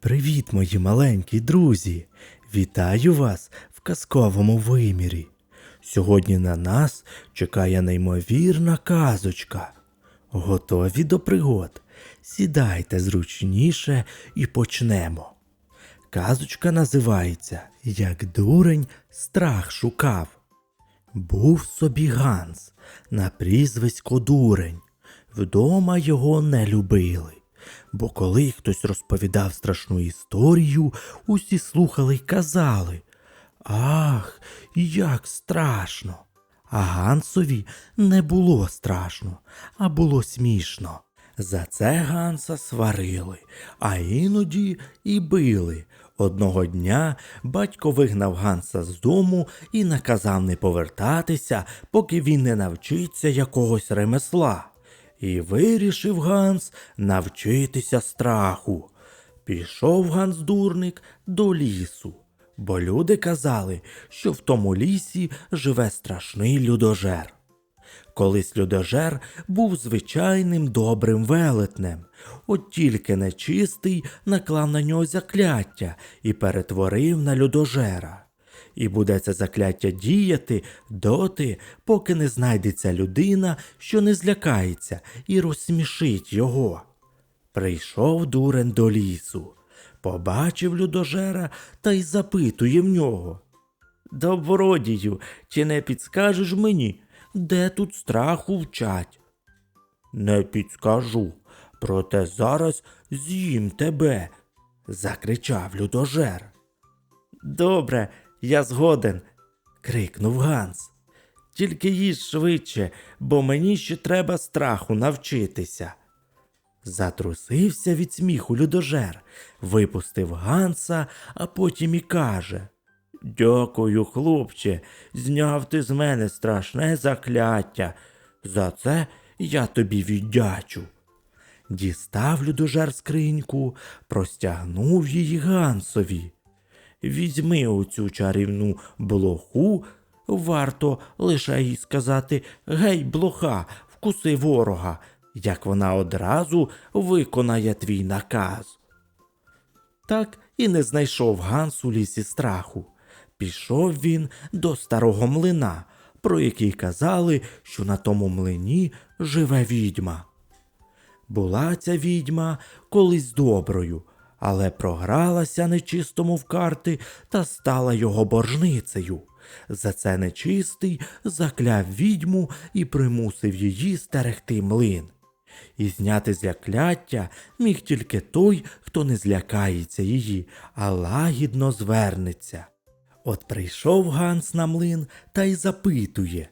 Привіт, мої маленькі друзі! Вітаю вас в казковому вимірі. Сьогодні на нас чекає неймовірна казочка. Готові до пригод? Сідайте зручніше і почнемо. Казочка називається Як дурень страх шукав. Був собі Ганс на прізвисько дурень. Вдома його не любили, бо коли хтось розповідав страшну історію, усі слухали й казали Ах, як страшно. А Гансові не було страшно, а було смішно. За це Ганса сварили, а іноді і били. Одного дня батько вигнав Ганса з дому і наказав не повертатися, поки він не навчиться якогось ремесла. І вирішив Ганс навчитися страху. Пішов Ганс дурник до лісу, бо люди казали, що в тому лісі живе страшний людожер. Колись людожер був звичайним добрим велетнем, от тільки нечистий наклав на нього закляття і перетворив на людожера. І буде це закляття діяти доти, поки не знайдеться людина, що не злякається і розсмішить його. Прийшов дурень до лісу, побачив людожера та й запитує в нього. Добродію, чи не підскажеш мені, де тут страху вчать? Не підскажу, проте зараз з'їм тебе, закричав людожер. Добре, я згоден, крикнув Ганс. Тільки їж швидше, бо мені ще треба страху навчитися. Затрусився від сміху людожер, випустив Ганса, а потім і каже Дякую, хлопче, зняв ти з мене страшне закляття. За це я тобі віддячу. Дістав людожер скриньку, простягнув її Гансові. Візьми оцю чарівну блоху, варто лише їй сказати Гей, блоха, вкуси ворога, як вона одразу виконає твій наказ. Так і не знайшов Ганс у лісі страху. Пішов він до старого млина, про який казали, що на тому млині живе відьма. Була ця відьма колись доброю, але програлася нечистому в карти та стала його боржницею. За це нечистий закляв відьму і примусив її стерегти млин. І зняти закляття міг тільки той, хто не злякається її, а лагідно звернеться. От прийшов Ганс на млин та й запитує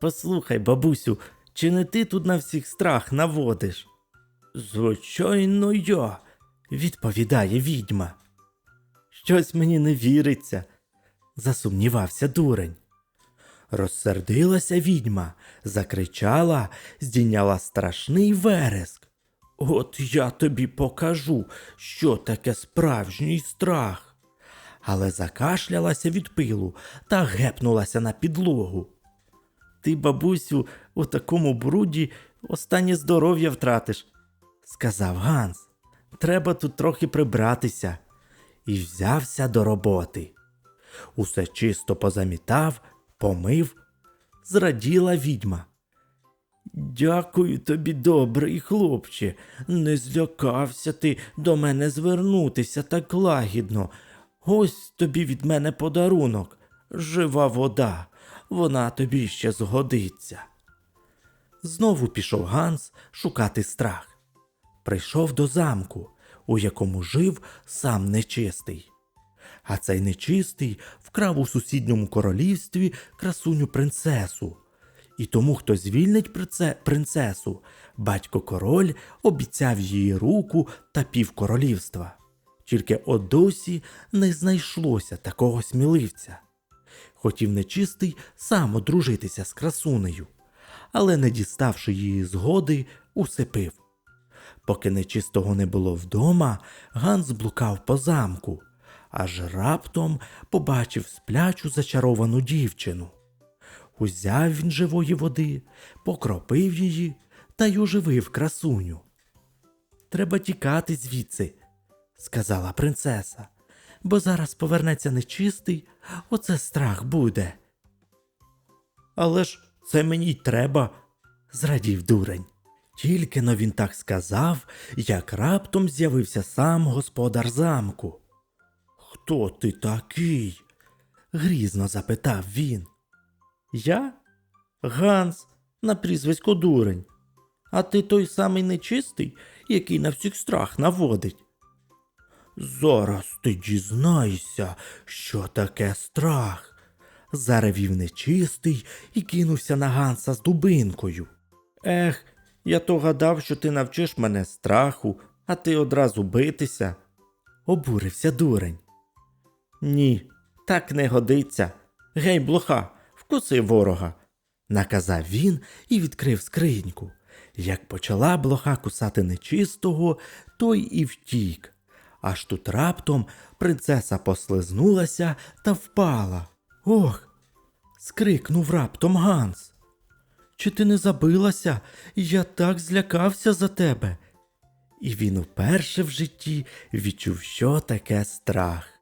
Послухай, бабусю, чи не ти тут на всіх страх наводиш? Звичайно, я, відповідає відьма. Щось мені не віриться, засумнівався дурень. Розсердилася відьма, закричала, здійняла страшний вереск. От я тобі покажу, що таке справжній страх. Але закашлялася від пилу та гепнулася на підлогу. Ти, бабусю, у такому бруді останнє здоров'я втратиш, сказав Ганс. Треба тут трохи прибратися. І взявся до роботи. Усе чисто позамітав, помив, зраділа відьма. Дякую тобі, добрий хлопче, не злякався ти до мене звернутися так лагідно. Ось тобі від мене подарунок, жива вода, вона тобі ще згодиться. Знову пішов Ганс шукати страх. Прийшов до замку, у якому жив сам нечистий. А цей нечистий вкрав у сусідньому королівстві красуню принцесу. І тому, хто звільнить принцесу, батько король обіцяв її руку та пів королівства. Тільки от не знайшлося такого сміливця. Хотів нечистий сам одружитися з красунею, але, не діставши її згоди, усипив. Поки нечистого не було вдома, Ганс блукав по замку, аж раптом побачив сплячу зачаровану дівчину. Узяв він живої води, покропив її та й оживив красуню. Треба тікати звідси, сказала принцеса, бо зараз повернеться нечистий, оце страх буде. Але ж це мені й треба, зрадів дурень. Тільки но він так сказав, як раптом з'явився сам господар замку. Хто ти такий? грізно запитав він. Я? Ганс, на прізвисько дурень. А ти той самий нечистий, який на всіх страх наводить. Зараз ти дізнаєшся, що таке страх. Заревів нечистий і кинувся на Ганса з дубинкою. Ех, я то гадав, що ти навчиш мене страху, а ти одразу битися. Обурився дурень. Ні, так не годиться. Гей, блоха, вкуси ворога, наказав він і відкрив скриньку. Як почала блоха кусати нечистого, той і втік. Аж тут раптом принцеса послизнулася та впала. Ох. скрикнув раптом Ганс. Чи ти не забилася? Я так злякався за тебе. І він уперше в житті відчув, що таке страх.